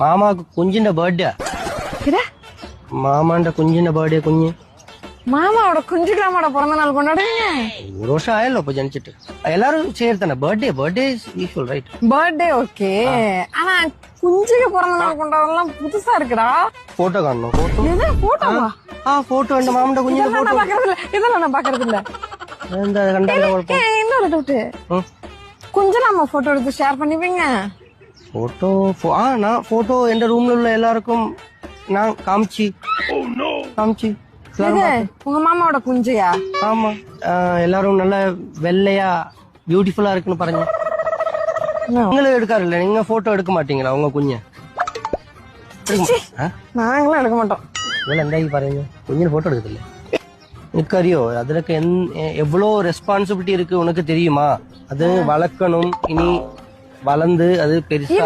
മാമാക്ക് കുഞ്ഞിന്റെ ബർത്ത്ഡേ ഇതാ മാമാന്റെ കുഞ്ഞിന്റെ ബർത്ത്ഡേ കുഞ്ഞ് மாமாவோட குஞ்சு கிராமோட பிறந்த நாள் கொண்டாடுவீங்க ഒരു വർഷം ആയല്ലോ ഇപ്പൊ ജനിച്ചിട്ട് എല്ലാരും ചേർത്തന്നെ birthday birthday usual right birthday okay ஆனா குஞ்சுக்கு பிறந்த நாள் கொண்டாடலாம் புதுசா இருக்குடா ഫോട്ടോ കാണണോ ഫോട്ടോ எது போட்டோவா ആ ഫോട്ടോ എന്റെ മാമന്റെ കുഞ്ഞിന്റെ இதெல்லாம் நான் பாக்குறது இல்ல இதெல்லாம் நான் பாக்குறது இல்ல എന്താ കണ്ടല്ലോ കുഴപ്പം ஏய், இன்னொரு டவுட் ഉം. குஞ்சு நம்ம போட்டோ எடுத்து ஷேர் பண்ணிப்பீங்க ஃபோட்டோ ஆ நான் ஃபோட்டோ எந்த ரூம்ல உள்ள எல்லாருக்கும் நான் காமிச்சி. Oh, காமிச்சி. உங்க மாமாவோட குஞ்சையா? ஆமா. எல்லாரும் நல்ல வெள்ளையா பியூட்டிஃபுல்லா இருக்குன்னு பாருங்க. நீங்களும் எடுக்காருல்ல நீங்க போட்டோ எடுக்க மாட்டீங்களா உங்க குஞ்ச? நாங்களும் எடுக்க மாட்டோம். இவ்வளோ எந்தாகி பாருங்க. குஞ்சின் போட்டோ எடுக்கல நிற்கறியோ அதுல என் எவ்வளோ ரெஸ்பான்சிபிலிட்டி இருக்கு உனக்கு தெரியுமா? அது வளர்க்கணும் இனி வளர்ந்து அது பெருசா